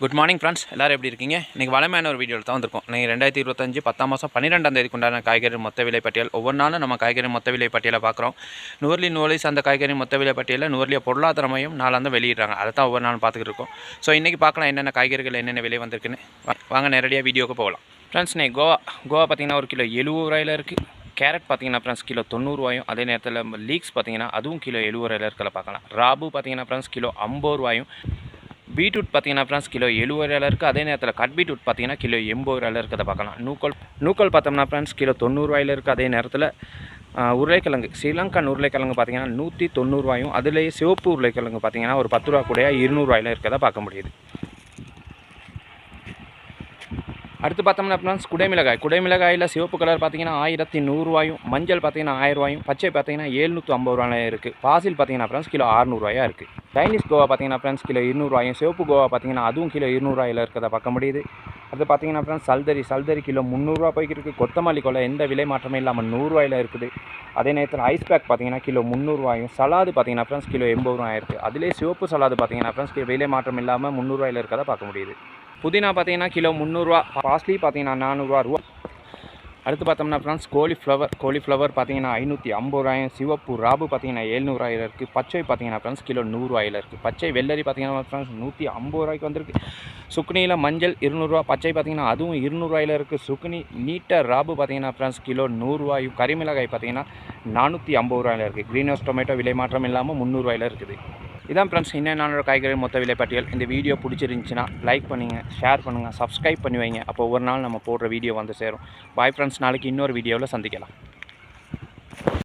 Good morning friends எல்லோரும் எப்படி இருக்கீங்க? இன்றைக்கி வளமையான ஒரு வீடியோவில் தான் வந்திருக்கும். நீங்கள் ரெண்டாயிரத்தி இருபத்தஞ்சு பத்தாம் மாதம் பன்னிரெண்டாம் தேதிக்கு உண்டான காய்கறி மொத்த விலை பட்டியல். ஒவ்வொரு நாளும் நம்ம காய்கறி மொத்த விலை பட்டியலை பார்க்குறோம். நுவர்லி நுவலிஸ் அந்த காய்கறி மொத்த விலை பட்டியலில் பொருளாதார மையம் நாளாந்து வெளியிடுறாங்க. அதை தான் ஒவ்வொரு நாளும் பார்த்துக்கிட்டு இருக்கோம். ஸோ இன்றைக்கி பார்க்கலாம் என்னென்ன காய்கறிகள் என்னென்ன விலை வந்திருக்குன்னு. வாங்க நேரடியாக வீடியோக்கு போகலாம். ஃப்ரெண்ட்ஸ் நீ கோவா கோவா பார்த்தீங்கன்னா ஒரு கிலோ எழுபது ரூபாயில் இருக்குது கேரட் பார்த்தீங்கன்னா ஃப்ரெண்ட்ஸ் கிலோ தொண்ணூறுவாயும் அதே நேரத்தில் லீக்ஸ் பார்த்தீங்கன்னா அதுவும் கிலோ எழுபது ரூபாயில் இருக்கிற பார்க்கலாம். ராபு பார்த்தீங்கன்னா ஃப்ரெண்ட்ஸ் கிலோ ஐம்பது ரூபாயும். பீட்ரூட் பார்த்தீங்கன்னா ஃப்ரெண்ட்ஸ் கிலோ எழுபது ரூபாயில் இருக்குது அதே நேரத்தில் கட் பீட்ரூட் பார்த்தீங்கன்னா கிலோ எண்பது ரூபாயில் இருக்கிறத பார்க்கலாம். நூக்கல் நூக்கல் பார்த்தோம்னா ஃப்ரெண்ட்ஸ் கிலோ தொண்ணூறுவாயில் இருக்குது அதே நேரத்தில் உருளைக்கிழங்கு ஸ்ரீலங்கன் உருளைக்கிழங்கு பார்த்தீங்கன்னா நூற்றி தொண்ணூறுவாயும் அதுலேயே சிவப்பு உருளைக்கிழங்கு பார்த்தீங்கன்னா ஒரு பத்து ரூபா கூட இருநூறுவாயில் இருக்கிறத பார்க்க முடியுது. அடுத்து பார்த்தோம்னா அப்படின்னா குடைமிளகாய் குடைமிளகாயில் சிவப்பு கலர் பார்த்தீங்கன்னா ஆயிரத்தி நூறுரூவாயும் மஞ்சள் பார்த்தீங்கன்னா ஆயிரம் ரூபாயும் பச்சை பார்த்தீங்கன்னா எழுநூற்றி ஐம்பது ரூபாயும் இருக்குது பாசில் பார்த்தீங்கன்னா ஃப்ரெண்ட்ஸ் கிலோ அறுநூறுவாயா இருக்குது சைனீஸ் கோவா பார்த்தீங்கன்னா ஃப்ரெண்ட்ஸ் கிலோ இருநூறுவாயும் சிவப்பு கோவா பார்த்தீங்கன்னா அதுவும் கிலோ இருநூறுவாயில் இருக்கிறத பார்க்க முடியுது. அடுத்து பார்த்தீங்கன்னா ஃப்ரெண்ட்ஸ் சல்தரி சல்தரி கிலோ முந்நூறுரூவா போய்க்கு இருக்குது கொத்தமல்லி கொலை எந்த விலை மாற்றமே இல்லாமல் நூறுரூவாயில் இருக்குது. அதே நேரத்தில் ஐஸ் பேக் பார்த்தீங்கன்னா கிலோ முந்நூறுவாயும் சலாது பார்த்தீங்கன்னா ஃப்ரெண்ட்ஸ் கிலோ எண்பது ரூபாய் இருக்குது அதிலே சிவப்பு சலாது பார்த்தீங்கன்னா ஃப்ரெண்ட்ஸ் விலை மாற்றம் இல்லாமல் முந்நூறுவாயில் இருக்கிறத பார்க்க முடியுது. புதினா பார்த்தீங்கன்னா கிலோ முந்நூறுரூவா காஸ்ட்லி பார்த்தீங்கன்னா நானூறுரூவா ரூபா. அடுத்து பார்த்தோம்னா ஃப்ரெண்ட்ஸ் கோலிஃப்ளவர் கோலிஃப்ளவர் பார்த்தீங்கன்னா ஐநூற்றி ஐம்பது ரூபாயும் சிவப்பு ராபு பார்த்தீங்கன்னா எழுநூறுவாயில் இருக்குது பச்சை பார்த்தீங்கன்னா ஃப்ரெண்ட்ஸ் கிலோ நூறுரூவாயில் இருக்குது பச்சை வெள்ளரி பார்த்தீங்கன்னா ஃப்ரெண்ட்ஸ் நூற்றி ஐம்பது ரூபாய்க்கு வந்திருக்கு. சுக்குனியில் மஞ்சள் இருநூறுவா பச்சை பார்த்தீங்கன்னா அதுவும் இருநூறுவாயில் இருக்குது சுக்குனி நீட்டர் ராபு பார்த்தீங்கன்னா ஃப்ரெண்ட்ஸ் கிலோ நூறுரூவாயும் கரிமிளகாய் பார்த்தீங்கன்னா நானூற்றி ஐம்பது ரூபாயில் இருக்குது க்ரீன் ஹவுஸ் டொமேட்டோ விலை மாற்றம் இல்லாமல் முந்நூறுவாயில் இருக்குது. இதான் ஃப்ரெண்ட்ஸ் இன்னும் காய்கறி மொத்த விலை பட்டியல். இந்த வீடியோ பிடிச்சிருந்துச்சின்னா லைக் பண்ணுங்கள் ஷேர் பண்ணுங்கள் சப்ஸ்கிரைப் பண்ணி வைங்க. அப்போ ஒரு நாள் நம்ம போடுற வீடியோ வந்து சேரும். பாய் ஃப்ரெண்ட்ஸ் நாளைக்கு இன்னொரு வீடியோவில் சந்திக்கலாம்.